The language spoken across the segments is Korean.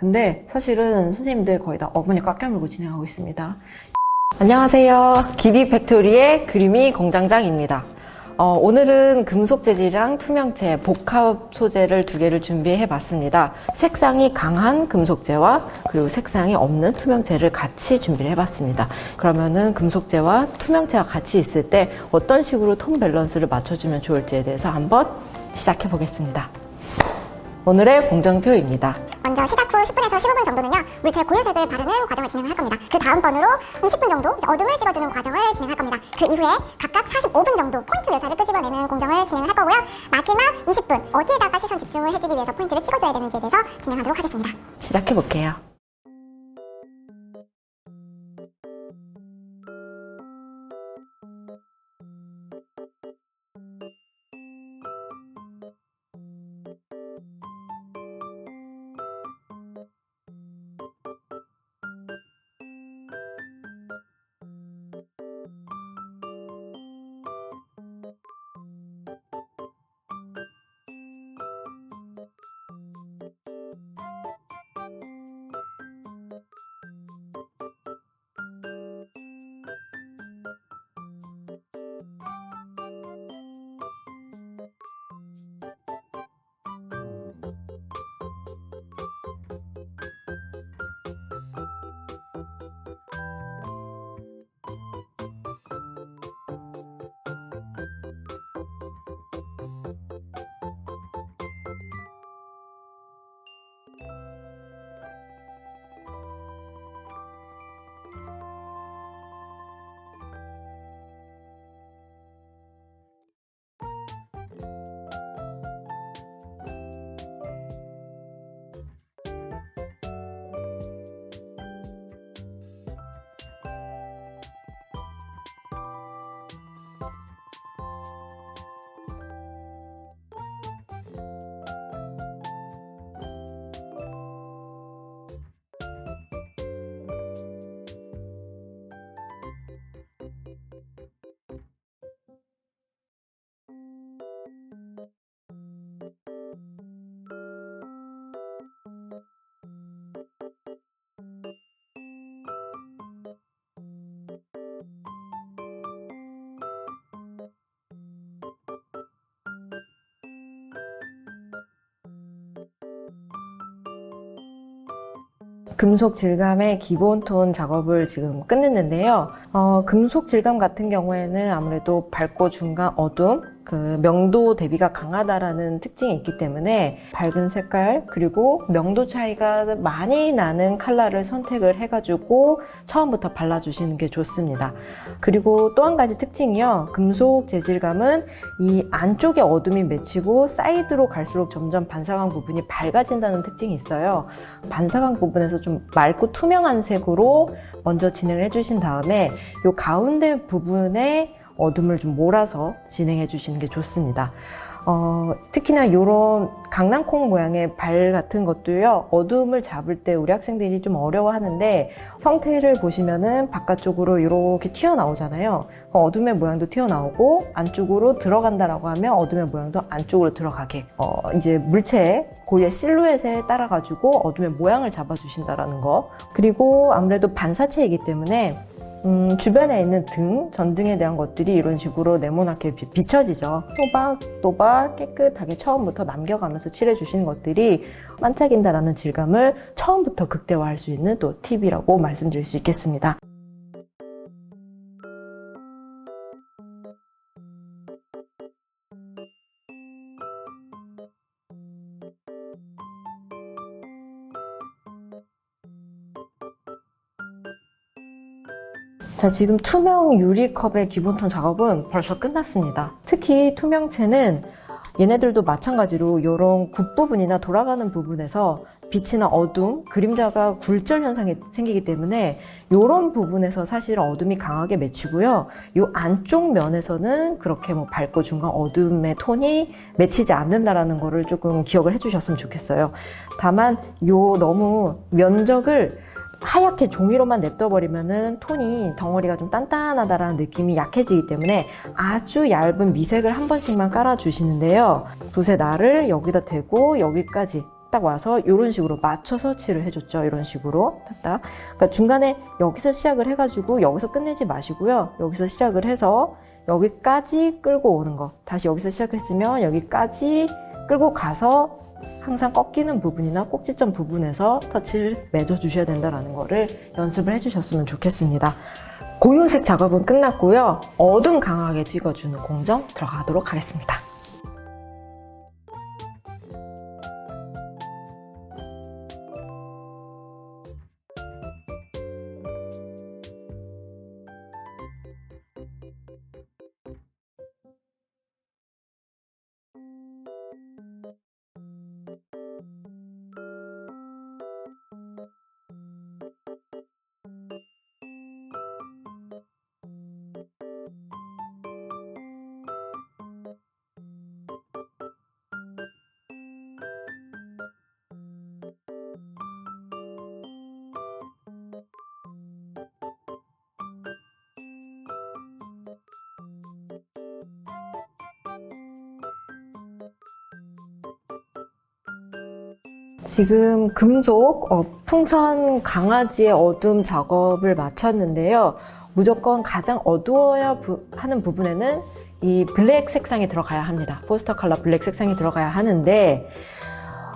근데 사실은 선생님들 거의 다 어머니 꽉 깨물고 진행하고 있습니다. 안녕하세요. 기디 팩토리의 그림이 공장장입니다. 어, 오늘은 금속 재질이랑 투명체, 복합 소재를 두 개를 준비해 봤습니다. 색상이 강한 금속재와 그리고 색상이 없는 투명체를 같이 준비를 해 봤습니다. 그러면은 금속재와 투명체가 같이 있을 때 어떤 식으로 톤 밸런스를 맞춰주면 좋을지에 대해서 한번 시작해 보겠습니다. 오늘의 공정표입니다. 먼저 시작 후 10분에서 15분 정도는요 물체 고유색을 바르는 과정을 진행할 겁니다. 그 다음 번으로 20분 정도 어둠을 찍어주는 과정을 진행할 겁니다. 그 이후에 각각 45분 정도 포인트 묘사를 끄집어내는 공정을 진행할 거고요. 마지막 20분 어디에다가 시선 집중을 해주기 위해서 포인트를 찍어줘야 되는지에 대해서 진행하도록 하겠습니다. 시작해 볼게요. 금속 질감의 기본 톤 작업을 지금 끝냈는데요. 어, 금속 질감 같은 경우에는 아무래도 밝고 중간 어둠, 그 명도 대비가 강하다라는 특징이 있기 때문에 밝은 색깔 그리고 명도 차이가 많이 나는 컬러를 선택을 해가지고 처음부터 발라주시는 게 좋습니다. 그리고 또 한 가지 특징이요. 금속 재질감은 이 안쪽에 어둠이 맺히고 사이드로 갈수록 점점 반사광 부분이 밝아진다는 특징이 있어요. 반사광 부분에서 좀 맑고 투명한 색으로 먼저 진행을 해주신 다음에 이 가운데 부분에 어둠을 좀 몰아서 진행해 주시는 게 좋습니다. 어, 특히나 이런 강낭콩 모양의 발 같은 것도요, 어둠을 잡을 때 우리 학생들이 좀 어려워 하는데, 형태를 보시면은 바깥쪽으로 이렇게 튀어나오잖아요. 그 어둠의 모양도 튀어나오고, 안쪽으로 들어간다라고 하면 어둠의 모양도 안쪽으로 들어가게. 어, 이제 물체의 고유의 실루엣에 따라가지고 어둠의 모양을 잡아주신다라는 거. 그리고 아무래도 반사체이기 때문에 음, 주변에 있는 등, 전등에 대한 것들이 이런 식으로 네모나게 비- 비춰지죠. 또박또박 깨끗하게 처음부터 남겨가면서 칠해주시는 것들이 반짝인다라는 질감을 처음부터 극대화할 수 있는 또 팁이라고 말씀드릴 수 있겠습니다. 자, 지금 투명 유리컵의 기본톤 작업은 벌써 끝났습니다. 특히 투명체는 얘네들도 마찬가지로 이런 굽 부분이나 돌아가는 부분에서 빛이나 어둠, 그림자가 굴절 현상이 생기기 때문에 이런 부분에서 사실 어둠이 강하게 맺히고요. 이 안쪽 면에서는 그렇게 뭐 밝고 중간 어둠의 톤이 맺히지 않는다라는 거를 조금 기억을 해주셨으면 좋겠어요. 다만 요 너무 면적을 하얗게 종이로만 냅둬버리면은 톤이 덩어리가 좀 단단하다라는 느낌이 약해지기 때문에 아주 얇은 미색을 한 번씩만 깔아주시는데요. 두세 날을 여기다 대고 여기까지 딱 와서 이런 식으로 맞춰서 칠을 해줬죠. 이런 식으로 딱딱. 그러니까 중간에 여기서 시작을 해가지고 여기서 끝내지 마시고요. 여기서 시작을 해서 여기까지 끌고 오는 거. 다시 여기서 시작했으면 여기까지 끌고 가서 항상 꺾이는 부분이나 꼭지점 부분에서 터치를 맺어 주셔야 된다는 거를 연습을 해주셨으면 좋겠습니다. 고요색 작업은 끝났고요. 어둠 강하게 찍어주는 공정 들어가도록 하겠습니다. 지금 금속 어, 풍선 강아지의 어둠 작업을 마쳤는데요. 무조건 가장 어두워야 부- 하는 부분에는 이 블랙 색상이 들어가야 합니다. 포스터 컬러 블랙 색상이 들어가야 하는데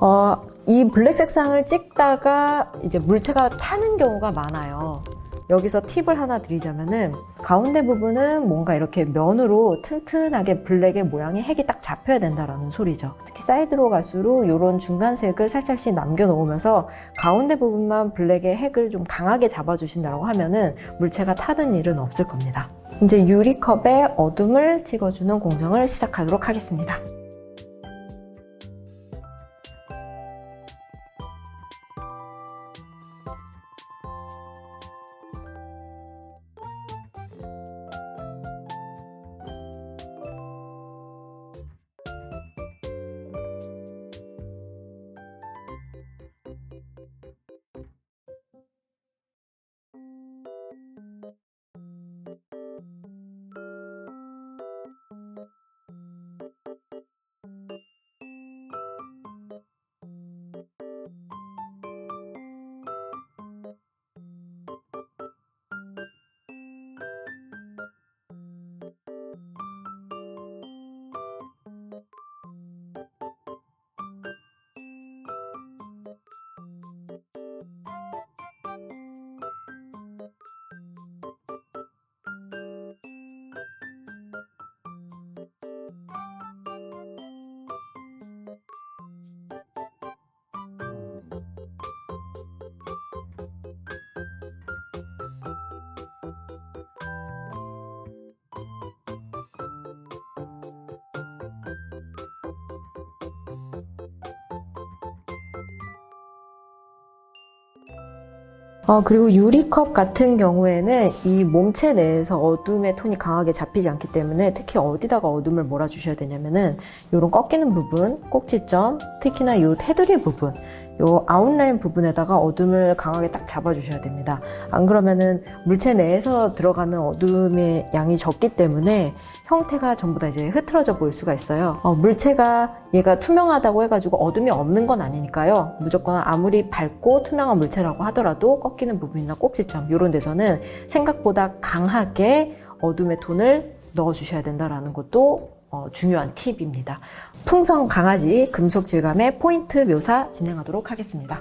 어, 이 블랙 색상을 찍다가 이제 물체가 타는 경우가 많아요. 여기서 팁을 하나 드리자면은 가운데 부분은 뭔가 이렇게 면으로 튼튼하게 블랙의 모양의 핵이 딱 잡혀야 된다라는 소리죠. 특히 사이드로 갈수록 이런 중간색을 살짝씩 남겨놓으면서 가운데 부분만 블랙의 핵을 좀 강하게 잡아주신다고 하면은 물체가 타는 일은 없을 겁니다. 이제 유리컵에 어둠을 찍어주는 공정을 시작하도록 하겠습니다. 어, 그리고 유리컵 같은 경우에는 이 몸체 내에서 어둠의 톤이 강하게 잡히지 않기 때문에 특히 어디다가 어둠을 몰아주셔야 되냐면은 요런 꺾이는 부분, 꼭지점, 특히나 요 테두리 부분, 요 아웃라인 부분에다가 어둠을 강하게 딱 잡아주셔야 됩니다. 안 그러면은 물체 내에서 들어가는 어둠의 양이 적기 때문에 형태가 전부 다 이제 흐트러져 보일 수가 있어요. 어, 물체가 얘가 투명하다고 해가지고 어둠이 없는 건 아니니까요. 무조건 아무리 밝고 투명한 물체라고 하더라도 꺾이는 부분이나 꼭지점 이런 데서는 생각보다 강하게 어둠의 톤을 넣어주셔야 된다라는 것도 어, 중요한 팁입니다. 풍성 강아지 금속 질감의 포인트 묘사 진행하도록 하겠습니다.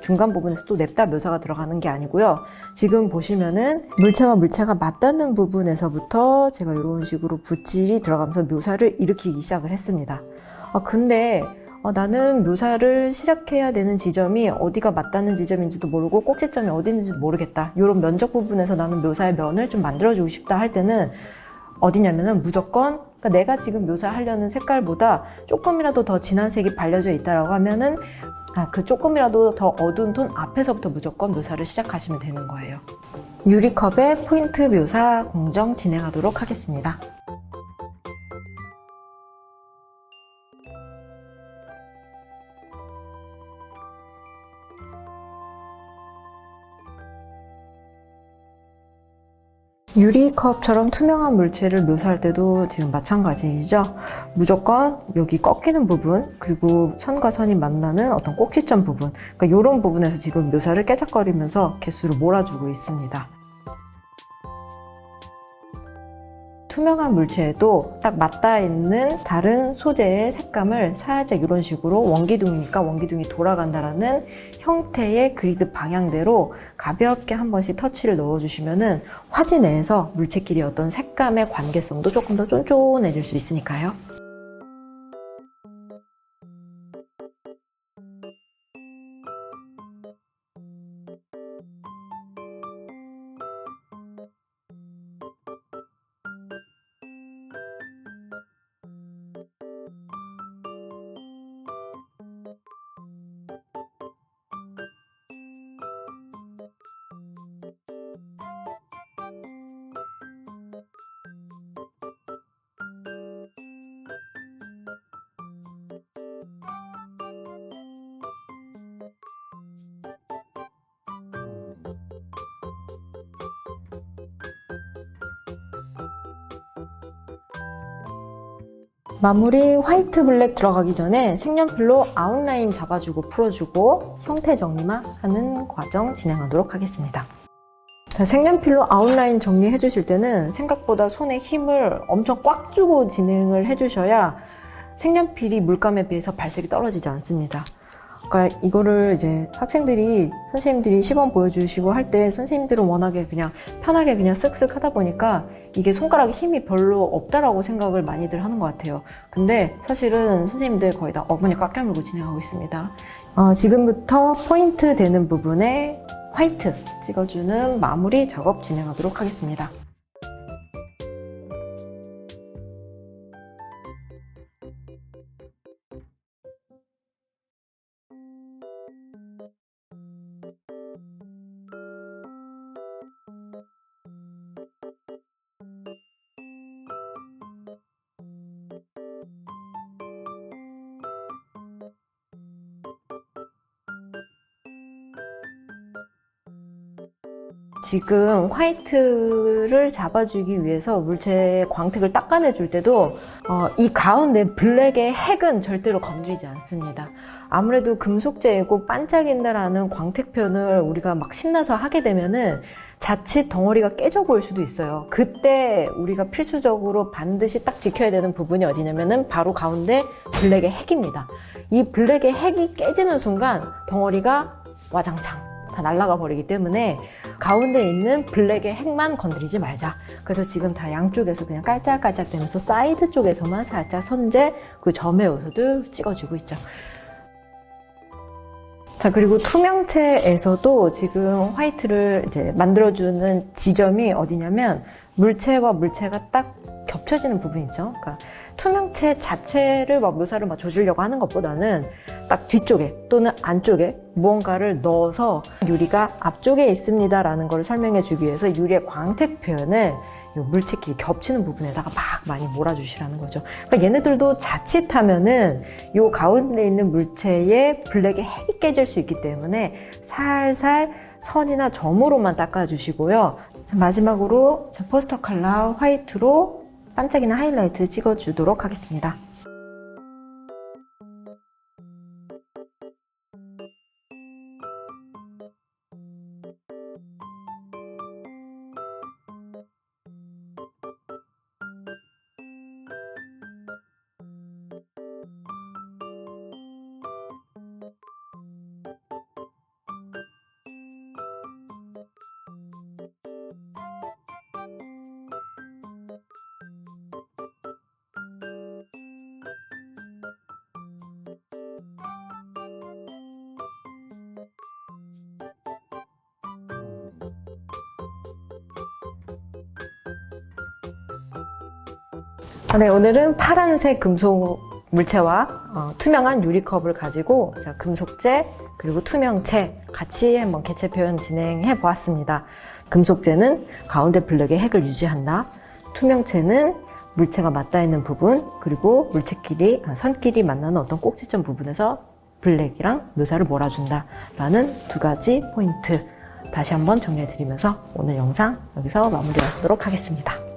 중간 부분에서 또 냅다 묘사가 들어가는 게 아니고요. 지금 보시면은 물체와 물체가 맞닿는 부분에서부터 제가 이런 식으로 붓질이 들어가면서 묘사를 일으키기 시작을 했습니다. 아, 근데 어, 나는 묘사를 시작해야 되는 지점이 어디가 맞닿는 지점인지도 모르고 꼭지점이 어디 있는지도 모르겠다. 이런 면적 부분에서 나는 묘사의 면을 좀 만들어주고 싶다 할 때는 어디냐면은 무조건 그러니까 내가 지금 묘사하려는 색깔보다 조금이라도 더 진한 색이 발려져 있다라고 하면은 아, 그 조금이라도 더 어두운 톤 앞에서부터 무조건 묘사를 시작하시면 되는 거예요. 유리컵의 포인트 묘사 공정 진행하도록 하겠습니다. 유리컵처럼 투명한 물체를 묘사할 때도 지금 마찬가지이죠. 무조건 여기 꺾이는 부분, 그리고 선과 선이 만나는 어떤 꼭지점 부분, 그러니까 이런 부분에서 지금 묘사를 깨작거리면서 개수를 몰아주고 있습니다. 투명한 물체에도 딱 맞닿아 있는 다른 소재의 색감을 살짝 이런 식으로 원기둥이니까 원기둥이 돌아간다라는 형태의 그리드 방향대로 가볍게 한 번씩 터치를 넣어주시면은 화지 내에서 물체끼리 어떤 색감의 관계성도 조금 더 쫀쫀해질 수 있으니까요. 마무리 화이트 블랙 들어가기 전에 색연필로 아웃라인 잡아주고 풀어주고 형태 정리만 하는 과정 진행하도록 하겠습니다. 자, 색연필로 아웃라인 정리해 주실 때는 생각보다 손에 힘을 엄청 꽉 주고 진행을 해 주셔야 색연필이 물감에 비해서 발색이 떨어지지 않습니다. 그러니까 이거를 이제 학생들이 선생님들이 시범 보여주시고 할 때 선생님들은 워낙에 그냥 편하게 그냥 쓱쓱 하다 보니까 이게 손가락에 힘이 별로 없다라고 생각을 많이들 하는 것 같아요. 근데 사실은 선생님들 거의 다 어머니 꽉 깨물고 진행하고 있습니다. 어, 지금부터 포인트 되는 부분에 화이트 찍어주는 마무리 작업 진행하도록 하겠습니다. 지금 화이트를 잡아주기 위해서 물체의 광택을 닦아내 줄 때도 어, 이 가운데 블랙의 핵은 절대로 건드리지 않습니다. 아무래도 금속재이고 반짝인다라는 광택 표현을 우리가 막 신나서 하게 되면은 자칫 덩어리가 깨져 보일 수도 있어요. 그때 우리가 필수적으로 반드시 딱 지켜야 되는 부분이 어디냐면은 바로 가운데 블랙의 핵입니다. 이 블랙의 핵이 깨지는 순간 덩어리가 와장창 다 날아가 버리기 때문에 가운데 있는 블랙의 핵만 건드리지 말자. 그래서 지금 다 양쪽에서 그냥 깔짝깔짝 되면서 사이드 쪽에서만 살짝 선재 그 점의 요소들 찍어주고 있죠. 자, 그리고 투명체에서도 지금 화이트를 이제 만들어주는 지점이 어디냐면 물체와 물체가 딱 겹쳐지는 부분 있죠. 그러니까 투명체 자체를 막 묘사를 막 조지려고 하는 것보다는 딱 뒤쪽에 또는 안쪽에 무언가를 넣어서 유리가 앞쪽에 있습니다라는 걸 설명해 주기 위해서 유리의 광택 표현을 이 물체끼리 겹치는 부분에다가 막 많이 몰아주시라는 거죠. 그러니까 얘네들도 자칫하면은 이 가운데 있는 물체의 블랙의 핵이 깨질 수 있기 때문에 살살 선이나 점으로만 닦아주시고요. 자, 마지막으로 자, 포스터 컬러 화이트로 반짝이는 하이라이트 찍어주도록 하겠습니다. 네, 오늘은 파란색 금속 물체와 어, 투명한 유리컵을 가지고 자, 금속재 그리고 투명체 같이 한번 개체 표현 진행해 보았습니다. 금속재는 가운데 블랙의 핵을 유지한다. 투명체는 물체가 맞닿아 있는 부분 그리고 물체끼리 아, 선끼리 만나는 어떤 꼭지점 부분에서 블랙이랑 묘사를 몰아준다 라는 두 가지 포인트 다시 한번 정리해 드리면서 오늘 영상 여기서 마무리하도록 하겠습니다.